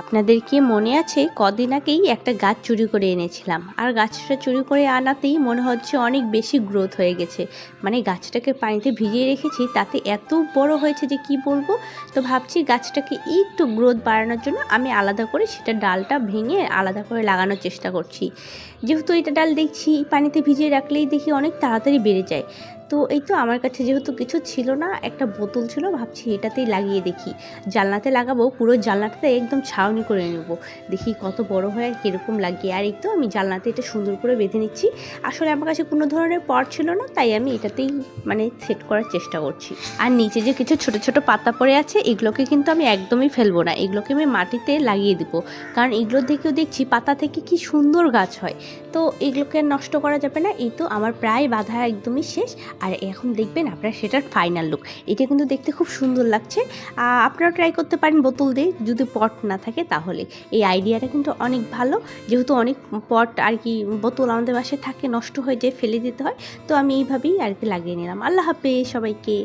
আপনাদের কি মনে আছে কদিন আগেই একটা গাছ চুরি করে এনেছিলাম? আর গাছটা চুরি করে আনাতেই মনে হচ্ছে অনেক বেশি গ্রোথ হয়ে গেছে। মানে গাছটাকে পানিতে ভিজিয়ে রেখেছি, তাতে এত বড় হয়েছে যে কি বলব? তো ভাবছি গাছটাকে একটু গ্রোথ বাড়ানোর জন্য আমি আলাদা করে সেটা ডালটা ভেঙে আলাদা করে লাগানোর চেষ্টা করছি। যেহেতু এটা ডাল দেখছি, পানিতে ভিজিয়ে রাখলেই দেখি অনেক তাড়াতাড়ি বেড়ে যায়। তো এই তো আমার কাছে যেহেতু কিছু ছিল না, একটা বোতল ছিল, ভাবছি এটাতেই লাগিয়ে দেখি। জানলাতে লাগাবো, পুরো জানলাটাতে একদম ছাউনি করে নেব। দেখি কত বড় হয় আর কীরকম লাগে। আর এই তো আমি জানলাতে এটা সুন্দর করে বেঁধে নিচ্ছি। আসলে আমার কাছে কোনো ধরনের পট ছিল না, তাই আমি এটাতেই মানে সেট করার চেষ্টা করছি। আর নিচে যে কিছু ছোট ছোট পাতা পড়ে আছে, এগুলোকে কিন্তু আমি একদমই ফেলব না। এগুলোকে আমি মাটিতে লাগিয়ে দিব। কারণ এগুলোর দেখেও দেখছি পাতা থেকে কি সুন্দর গাছ হয়। তো এগুলোকে নষ্ট করা যাবে না। এই তো আমার প্রায় বাধা একদমই শেষ। আর এখন দেখবেন আপনার সেটার ফাইনাল লুক এটা কিন্তু দেখতে খুব সুন্দর লাগছে। আপনারা ট্রাই করতে পারেন বোতল দিয়ে, যদি পট না থাকে তাহলে। এই আইডিয়াটা কিন্তু অনেক ভালো। যেহেতু অনেক পট আর কি বোতল আমাদের বাসায় থাকে, নষ্ট হয়ে যায়, ফেলে দিতে হয়। তো আমি এইভাবেই আর কি লাগিয়ে নিলাম। আল্লাহ হাফেজ সবাইকে।